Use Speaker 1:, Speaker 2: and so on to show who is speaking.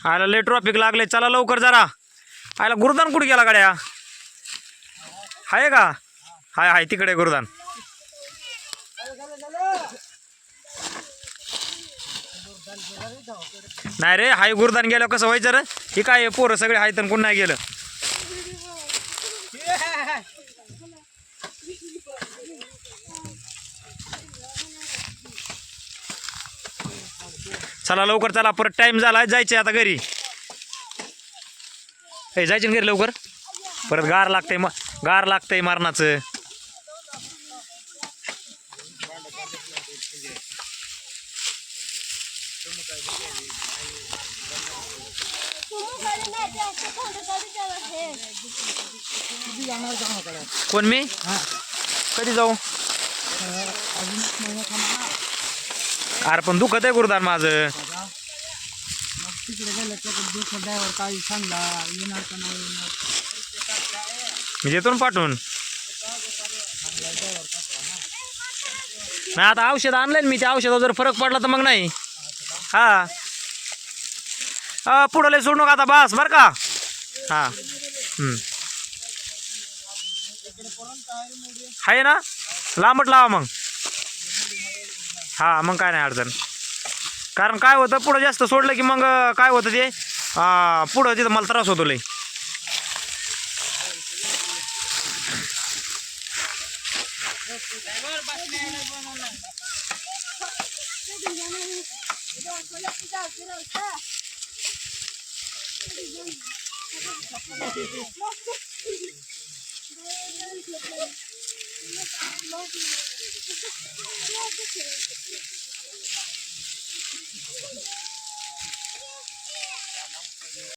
Speaker 1: आयला लय ट्रॉफिक लागले चला लवकर जरा. आयला गुरुदान कुठे गेला गाड्या? आहे का? हाय हाय तिकडे गुरुदान. नाही रे हाय गुरुदान गेल्यावर कसं व्हायचं रे? हे काय आहे, पोरं सगळे आहेत आणि कोण नाही गेलं? चला लवकर चला. परत टाइम झाला. जायचे आता घरी. ए जायचे ना घरी लवकर? परत गार लागतंय म गार लागतंय मारणाचं. कोण मी? कधी जाऊ? अरे पण दुखत आहे गुरुदान माझं.
Speaker 2: तिकडे गेलं तर दुसरा ड्रायव्हर काही सांगला येणार का नाही येणार
Speaker 1: मी देतो ना पाठवून. नाही आता औषध आणलं ना मी त्या औषधावर जर फरक पडला तर मग नाही. हा. हा पुढं लय सोडू नका आता बस बरं का? हा. हम्म. आहे ना? लांबट लावा मग. हां मग काय नाही अडचण. कारण काय होतं पुढं जास्त सोडलं की मग काय होतं ते? पुढं तिथं मला त्रास होतो लई. Thank you.